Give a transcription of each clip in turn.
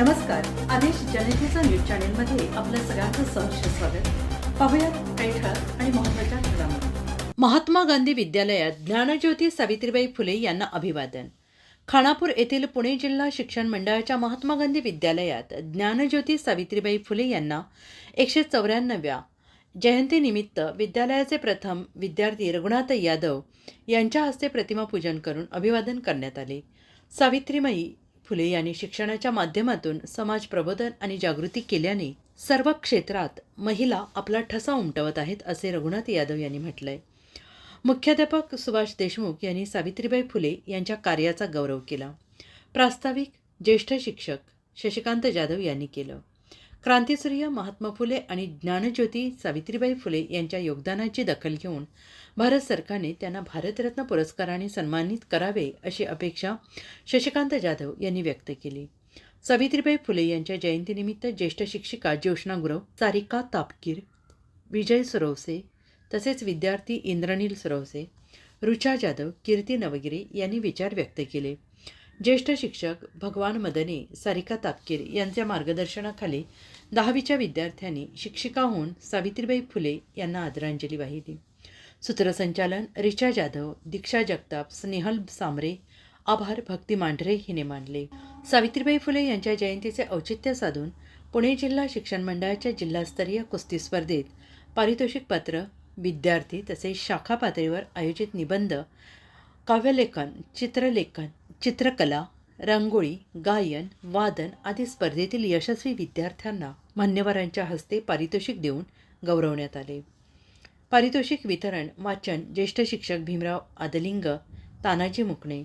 नमस्कार. आदेश जनतेचा न्यूज चॅनेलमध्ये आपलं सगळ्यांचं सहर्ष स्वागत. पाहूयात काही ठळक आणि महत्त्वाच्या घडामोडी. महात्मा गांधी विद्यालयात ज्ञानज्योती सावित्रीबाई फुले यांना अभिवादन. खानापूर येथील पुणे जिल्हा शिक्षण मंडळाच्या महात्मा गांधी विद्यालयात ज्ञानज्योती सावित्रीबाई फुले यांना एकशे चौऱ्याण्णव्या जयंतीनिमित्त विद्यालयाचे प्रथम विद्यार्थी रघुनाथ यादव यांच्या हस्ते प्रतिमा पूजन करून अभिवादन करण्यात आले. सावित्रीबाई फुले यांनी शिक्षणाच्या माध्यमातून समाज प्रबोधन आणि जागृती केल्याने सर्व क्षेत्रात महिला आपला ठसा उमटवत आहेत असे रघुनाथ यादव यांनी म्हटलंय. मुख्याध्यापक सुभाष देशमुख यांनी सावित्रीबाई फुले यांच्या कार्याचा गौरव केला. प्रास्ताविक ज्येष्ठ शिक्षक शशिकांत जाधव यांनी केलं. क्रांतीसूर्य महात्मा फुले आणि ज्ञानज्योती सावित्रीबाई फुले यांच्या योगदानाची दखल घेऊन भारत सरकारने त्यांना भारतरत्न पुरस्काराने सन्मानित करावे अशी अपेक्षा शशिकांत जाधव यांनी व्यक्त केली. सावित्रीबाई फुले यांच्या जयंतीनिमित्त ज्येष्ठ शिक्षिका ज्योष्णा गुरव सारिका तापकीर विजय सुरवसे तसेच विद्यार्थी इंद्रनील सुरवसे रुचा जाधव कीर्ती नवगिरे यांनी विचार व्यक्त केले. ज्येष्ठ शिक्षक भगवान मदने सारिका तापकीर यांच्या मार्गदर्शनाखाली दहावीच्या विद्यार्थ्यांनी शिक्षिका होऊन सावित्रीबाई फुले यांना आदरांजली वाहिली. सूत्रसंचालन रिचा जाधव दीक्षा जगताप स्नेहल सामरे आभार भक्ती मांढरे हिने मांडले सावित्रीबाई फुले यांच्या जयंतीचे औचित्य साधून पुणे जिल्हा शिक्षण मंडळाच्या जिल्हास्तरीय कुस्ती स्पर्धेत पारितोषिक पत्र विद्यार्थी तसेच शाखा पातळीवर आयोजित निबंध काव्यलेखन चित्रलेखन चित्रकला रांगोळी गायन वादन आदी स्पर्धेतील यशस्वी विद्यार्थ्यांना मान्यवरांच्या हस्ते पारितोषिक देऊन गौरवण्यात आले. पारितोषिक वितरण वाचन ज्येष्ठ शिक्षक भीमराव आदलिंग तानाजी मुकणे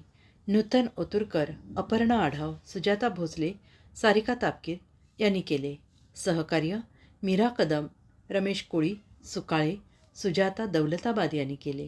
नूतन ओतुरकर अपर्णा आढाव सुजाता भोसले सारिका तापकीर यांनी केले. सहकार्य मीरा कदम रमेश कोळी सुकाळे सुजाता दौलताबाद यांनी केले.